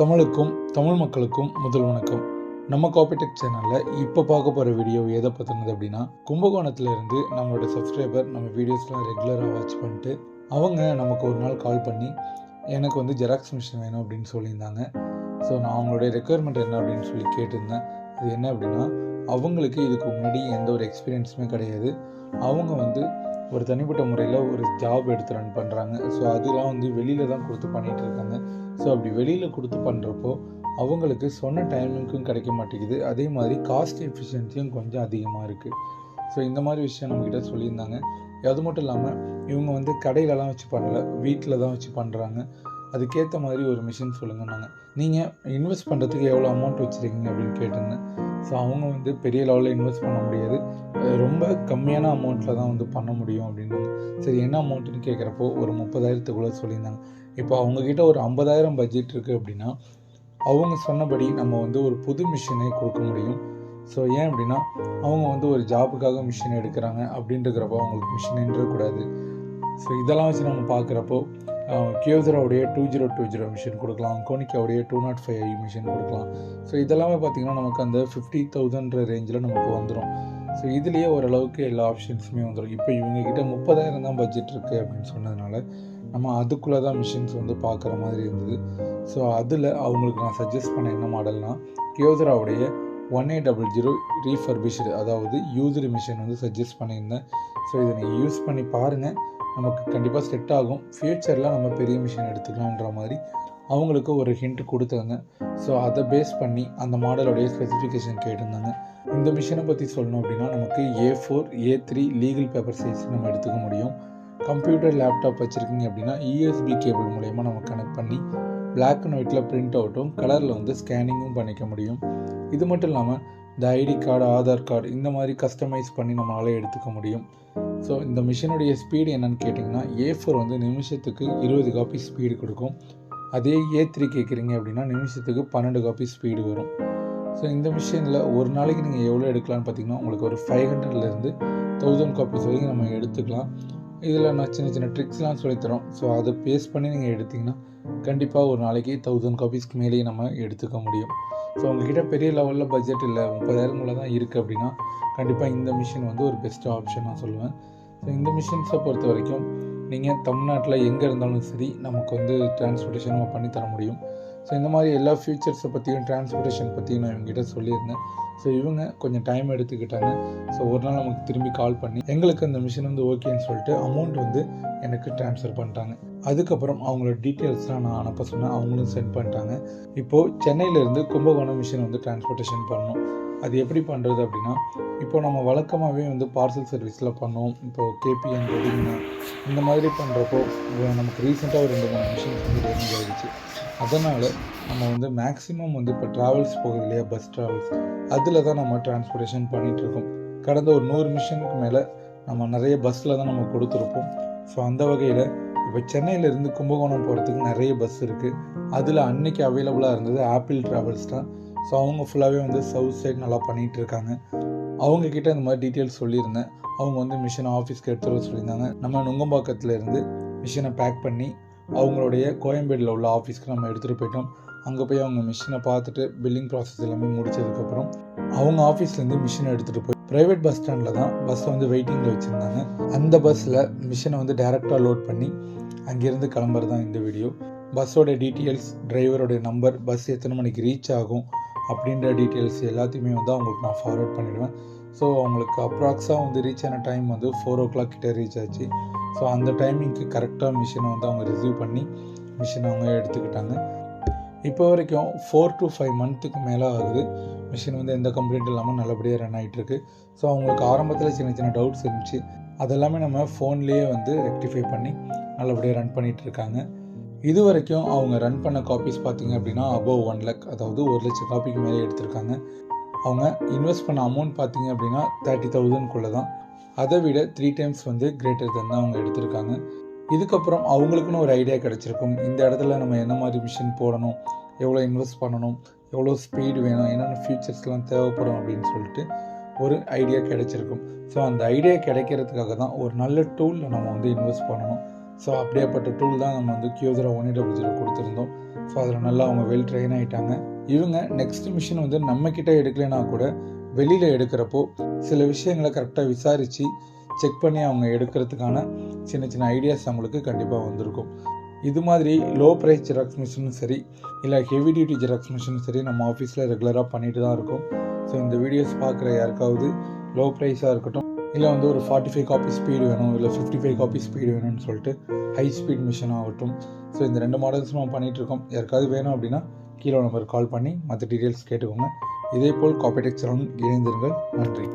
தமிழுக்கும் தமிழ் மக்களுக்கும் முதல் வணக்கம். நம்ம காப்பிடெக் சேனலில் இப்போ பார்க்க போகிற வீடியோ எதை பற்றினது அப்படின்னா கும்பகோணத்துலேருந்து நம்மளோட சப்ஸ்கிரைபர் நம்ம வீடியோஸ்லாம் ரெகுலராக வாட்ச் பண்ணிட்டு அவங்க நமக்கு ஒரு நாள் கால் பண்ணி எனக்கு வந்து ஜெராக்ஸ் மிஷின் வேணும் அப்படின்னு சொல்லியிருந்தாங்க. ஸோ நான் அவங்களுடைய ரெக்குயர்மெண்ட் என்ன அப்படின்னு சொல்லி கேட்டிருந்தேன். அது என்ன அப்படின்னா அவங்களுக்கு இதுக்கு முன்னாடி எந்த ஒரு எக்ஸ்பீரியன்ஸுமே கிடையாது. அவங்க வந்து ஒரு தனிப்பட்ட முறையில் ஒரு ஜாப் எடுத்து ரன் பண்ணுறாங்க ஸோ அதெல்லாம் வந்து வெளியில் தான் கொடுத்து பண்ணிகிட்டு இருக்காங்க. ஸோ அப்படி வெளியில் கொடுத்து பண்ணுறப்போ அவங்களுக்கு சொன்ன டைமிங்க்கும் கிடைக்க மாட்டேங்குது. அதே மாதிரி காஸ்ட் எஃபிஷியன்சியும் கொஞ்சம் அதிகமாக இருக்குது ஸோ இந்த மாதிரி விஷயம் நம்மக்கிட்ட சொல்லியிருந்தாங்க. அது மட்டும் இல்லாமல் இவங்க வந்து கடையிலலாம் வச்சு பண்ணல. வீட்டில் தான் வச்சு பண்ணுறாங்க அதுக்கேற்ற மாதிரி ஒரு மிஷின் சொல்லுங்கன்னாங்க. நாங்கள் நீங்கள் இன்வெஸ்ட் பண்ணுறதுக்கு எவ்வளோ அமௌண்ட் வச்சுருக்கீங்க அப்படின்னு கேட்டிருந்தேன் ஸோ அவங்க வந்து பெரிய லெவலில் இன்வெஸ்ட் பண்ண முடியாது. ரொம்ப கம்மியான அமௌண்ட்டில் தான் வந்து பண்ண முடியும் அப்படின்னாங்க சரி என்ன அமௌண்ட்டுன்னு கேட்குறப்போ ஒரு முப்பதாயிரத்துக்குள்ளே சொல்லியிருந்தாங்க. இப்போ அவங்கக்கிட்ட ஒரு ஐம்பதாயிரம் பட்ஜெட் இருக்குது அப்படின்னா அவங்க சொன்னபடி நம்ம வந்து ஒரு புது மிஷினை கொடுக்க முடியும். ஸோ ஏன் அப்படின்னா அவங்க வந்து ஒரு ஜாபுக்காக மிஷின் எடுக்கிறாங்க அப்படின்றக்கிறப்போ அவங்களுக்கு மிஷின் கூடாது. ஸோ இதெல்லாம் வச்சு நம்ம பார்க்குறப்போ கியோசராவுடைய two zero two zero machine கொடுக்கலாம். கோனிக்காவுடைய two nought five I machine கொடுக்கலாம். ஸோ இதெல்லாமே பார்த்திங்கன்னா நமக்கு அந்த ஃபிஃப்டி தௌசண்ட் ரேஞ்சில் நமக்கு வந்துடும் ஸோ இதுலேயே ஓரளவுக்கு எல்லா ஆப்ஷன்ஸுமே வந்துடும் இப்போ இவங்கக்கிட்ட முப்பதாயிரம் தான் பட்ஜெட் இருக்குது அப்படின்னு சொன்னதுனால நம்ம அதுக்குள்ளே தான் மிஷின்ஸ் வந்து பார்க்குற மாதிரி இருந்தது. ஸோ அதில் அவங்களுக்கு நான் சஜஸ்ட் பண்ண என்ன மாடல்னால் கியோசராவுடைய one eight double zero refurbished அதாவது யூஸ்டு மிஷின் வந்து சஜஸ்ட் பண்ணியிருந்தேன். ஸோ இதை நீங்கள் யூஸ் பண்ணி பாருங்கள் நமக்கு கண்டிப்பாக செட் ஆகும். ஃப்யூச்சரில் நம்ம பெரிய மிஷின் எடுத்துக்கலான்ற மாதிரி அவங்களுக்கு ஒரு ஹிண்ட் கொடுத்தாங்க ஸோ அதை பேஸ் பண்ணி அந்த மாடலோடைய ஸ்பெசிஃபிகேஷன் கேட்டிருந்தாங்க இந்த மிஷினை பற்றி சொல்லணும் அப்படின்னா நமக்கு A four A three legal paper size நம்ம எடுத்துக்க முடியும். கம்ப்யூட்டர் லேப்டாப் வச்சுருக்கீங்க அப்படின்னா யூஎஸ்பி கேபிள் மூலயமா நம்ம கனெக்ட் பண்ணி பிளாக் அண்ட் ஒயிட்டில் பிரிண்ட் அவுட்டும் கலரில் வந்து ஸ்கேனிங்கும் பண்ணிக்க முடியும். இது மட்டும் இல்லாமல் இந்த ஐடி கார்டு ஆதார் கார்டு இந்த மாதிரி கஸ்டமைஸ் பண்ணி நம்மளால் எடுத்துக்க முடியும். ஸோ இந்த மிஷினுடைய ஸ்பீடு என்னன்னு கேட்டிங்கன்னா ஏ ஃபோர் வந்து நிமிஷத்துக்கு இருபது காப்பி ஸ்பீடு கொடுக்கும். அதே ஏ த்ரீ கேட்குறீங்க அப்படின்னா நிமிஷத்துக்கு பன்னெண்டு காப்பி ஸ்பீடு வரும். ஸோ இந்த மிஷினில் ஒரு நாளைக்கு நீங்கள் எவ்வளோ எடுக்கலாம்னு பார்த்தீங்கன்னா உங்களுக்கு ஒரு ஃபைவ் ஹண்ட்ரட்லேருந்து தௌசண்ட் காப்பீஸ் வரைக்கும் நம்ம எடுத்துக்கலாம். இதில் நான் சின்ன சின்ன ட்ரிக்ஸ்லாம் சொல்லித்தரோம். ஸோ அதை பேஸ் பண்ணி நீங்கள் எடுத்திங்கன்னா கண்டிப்பாக ஒரு நாளைக்கு தௌசண்ட் காப்பீஸ்க்கு மேலேயே நம்ம எடுத்துக்க முடியும். ஸோ உங்ககிட்ட பெரிய லெவலில் பட்ஜெட் இல்லை முப்பதாயிரங்குள்ள தான் இருக்குது அப்படின்னா கண்டிப்பாக இந்த மிஷின் வந்து ஒரு பெஸ்ட் ஆப்ஷன் நான் சொல்லுவேன். ஸோ இந்த மிஷின்ஸை பொறுத்த வரைக்கும் நீங்கள் தமிழ்நாட்டில் எங்கே இருந்தாலும் சரி நமக்கு வந்து டிரான்ஸ்போர்ட்டேஷன் நம்ம பண்ணி தர முடியும். ஸோ இந்த மாதிரி எல்லா ஃபியூச்சர்ஸை பற்றியும் டிரான்ஸ்போர்ட்டேஷன் பற்றியும் நான் இவங்ககிட்ட சொல்லியிருந்தேன். ஸோ இவங்க கொஞ்சம் டைம் எடுத்துக்கிட்டாங்க. ஸோ ஒரு நாள் நமக்கு திரும்பி கால் பண்ணி எங்களுக்கு அந்த மிஷின் வந்து ஓகேன்னு சொல்லிட்டு அமௌண்ட் வந்து எனக்கு ட்ரான்ஸ்ஃபர் பண்ணிட்டாங்க. அதுக்கப்புறம் அவங்களோட டீட்டெயில்ஸ்லாம் நான் அனுப்ப சொன்னேன். அவங்களும் சென்ட் பண்ணிட்டாங்க. இப்போது சென்னையிலேருந்து கும்பகோணம் மிஷின் வந்து டிரான்ஸ்போர்ட்டேஷன் பண்ணணும். அது எப்படி பண்ணுறது அப்படின்னா இப்போ நம்ம வழக்கமாகவே வந்து பார்சல் சர்வீஸில் பண்ணோம். இப்போது கேபிஎன் ரெடிங்னா இந்த மாதிரி பண்ணுறப்போ நமக்கு ரீசெண்டாக ஒரு ரெண்டு மூணு மிஷின்ஸ் வந்து டேமேஜ் ஆகிடுச்சு அதனால் நம்ம வந்து மேக்ஸிமம் வந்து இப்போ ட்ராவல்ஸ் போகுது இல்லையா? பஸ் ட்ராவல்ஸ் அதில் தான் நம்ம டிரான்ஸ்போர்ட்டேஷன் பண்ணிகிட்ருக்கோம் கடந்த ஒரு நூறு மிஷினுக்கு மேலே நம்ம நிறைய பஸ்ஸில் தான் நம்ம கொடுத்துருப்போம். ஸோ அந்த வகையில் இப்போ சென்னையிலேருந்து கும்பகோணம் போகிறதுக்கு நிறைய பஸ் இருக்குது அதில் அன்னைக்கு அவைலபிளாக இருந்தது ஆப்பிள் ட்ராவல்ஸ் தான். ஸோ அவங்க ஃபுல்லாகவே வந்து சவுத் சைடு நல்லா பண்ணிகிட்டு இருக்காங்க. அவங்கக்கிட்ட இந்த மாதிரி டீட்டெயில்ஸ் சொல்லியிருந்தேன். அவங்க வந்து மிஷினை ஆஃபீஸ்க்கு எடுத்துகிட்டு வர சொல்லியிருந்தாங்க. நம்ம நுங்கம்பாக்கத்தில் இருந்து மிஷினை பேக் பண்ணி அவங்களுடைய கோயம்பேடில் உள்ள ஆஃபீஸ்க்கு நம்ம எடுத்துகிட்டு போயிட்டோம். அங்கே போய் அவங்க மிஷினை பார்த்துட்டு பில்லிங் ப்ராசஸ் எல்லாமே முடிச்சதுக்கப்புறம் அவங்க ஆஃபீஸ்லேருந்து மிஷினை எடுத்துகிட்டு போய் ப்ரைவேட் பஸ் ஸ்டாண்டில் தான் பஸ்ஸை வந்து வெயிட்டிங்கில் வச்சுருந்தாங்க. அந்த பஸ்ஸில் மிஷினை வந்து டேரெக்டாக லோட் பண்ணி அங்கேருந்து கிளம்புறது தான் இந்த வீடியோ பஸ்ஸோட டீட்டெயில்ஸ் டிரைவரோடைய நம்பர் பஸ் எத்தனை மணிக்கு ரீச் ஆகும் அப்படின்ற டீட்டெயில்ஸ் எல்லாத்தையுமே வந்து அவங்களுக்கு நான் ஃபார்வர்ட் பண்ணிவிடுவேன் ஸோ அவங்களுக்கு அப்ராக்ஸாக வந்து ரீச் ஆன டைம் வந்து ஃபோர் ஓ கிளாக் கிட்டே ரீச் ஆச்சு. ஸோ அந்த டைமிங்க்கு கரெக்டாக மிஷினை வந்து அவங்க ரிசீவ் பண்ணி மிஷினை அவங்க எடுத்துக்கிட்டாங்க. இப்போ வரைக்கும் ஃபோர் டு ஃபைவ் மந்த்துக்கு மேலே ஆகுது. மிஷின் வந்து எந்த கம்ப்ளைண்ட் இல்லாமல் நல்லபடியாக ரன் ஆகிட்டுருக்கு ஸோ அவங்களுக்கு ஆரம்பத்தில் சின்ன சின்ன டவுட்ஸ் இருந்துச்சு. அதெல்லாமே நம்ம ஃபோன்லேயே வந்து ரெக்டிஃபை பண்ணி நல்லபடியாக ரன் பண்ணிகிட்டு இருக்காங்க. இது வரைக்கும் அவங்க ரன் பண்ண காப்பீஸ் பார்த்தீங்க அப்படின்னா அபவ் ஒன் லேக் அதாவது ஒரு லட்சம் காப்பிக்கு மேலே எடுத்திருக்காங்க. அவங்க இன்வெஸ்ட் பண்ண அமௌண்ட் பார்த்தீங்க அப்படின்னா தேர்ட்டி தௌசண்ட்குள்ளே தான் அதை விட த்ரீ டைம்ஸ் வந்து கிரேட்டர் தென் தான் அவங்க எடுத்திருக்காங்க. இதுக்கப்புறம் அவங்களுக்குன்னு ஒரு ஐடியா கிடச்சிருக்கும். இந்த இடத்துல நம்ம என்ன மாதிரி மிஷின் போடணும்? எவ்வளோ இன்வெஸ்ட் பண்ணணும்? எவ்வளோ ஸ்பீடு வேணும்? என்னென்ன ஃபியூச்சர்ஸ்லாம் தேவைப்படும் அப்படின்னு சொல்லிட்டு ஒரு ஐடியா கிடைச்சிருக்கும். ஸோ அந்த ஐடியா கிடைக்கிறதுக்காக தான் ஒரு நல்ல டூலில் நம்ம வந்து இன்வெஸ்ட் பண்ணணும். ஸோ அப்படியேப்பட்ட டூல் தான் நம்ம வந்து கியூசரா ஒன் டபுள் ஜீரோ கொடுத்துருந்தோம். ஸோ ஸோ அதில் நல்லா அவங்க வெல் ட்ரெயின் ஆகிட்டாங்க இவங்க நெக்ஸ்ட் மிஷின் வந்து நம்மக்கிட்ட எடுக்கலைன்னா கூட வெளியில் எடுக்கிறப்போ சில விஷயங்களை கரெக்டாக விசாரித்து செக் பண்ணி அவங்க எடுக்கிறதுக்கான சின்ன சின்ன ஐடியாஸ் அவங்களுக்கு கண்டிப்பாக வந்திருக்கும். இது மாதிரி லோ ப்ரைஸ் ஜெராக்ஸ் மிஷினும் சரி இல்லை ஹெவி டியூட்டி ஜெராக்ஸ் மிஷினும் சரி நம்ம ஆஃபீஸில் ரெகுலராக பண்ணிட்டு தான் இருக்கோம். ஸோ இந்த வீடியோஸ் பார்க்குற யாருக்காவது லோ ப்ரைஸாக இருக்கட்டும் இல்லை வந்து ஒரு ஃபார்ட்டி ஃபைவ் காப்பி ஸ்பீடு வேணும் இல்லை ஃபிஃப்டி ஃபைவ் காப்பி ஸ்பீடு வேணும்னு சொல்லிட்டு ஹை ஸ்பீட் மிஷின் ஆகட்டும். ஸோ இந்த ரெண்டு மாடல்ஸும் நம்ம பண்ணிகிட்டு இருக்கோம். யாருக்காவது வேணும் அப்படின்னா கீழே நம்பர் கால் பண்ணி மற்ற டீட்டெயில்ஸ் கேட்டுக்கோங்க. இதே போல் காப்பி இணைந்திருங்கள். நன்றி.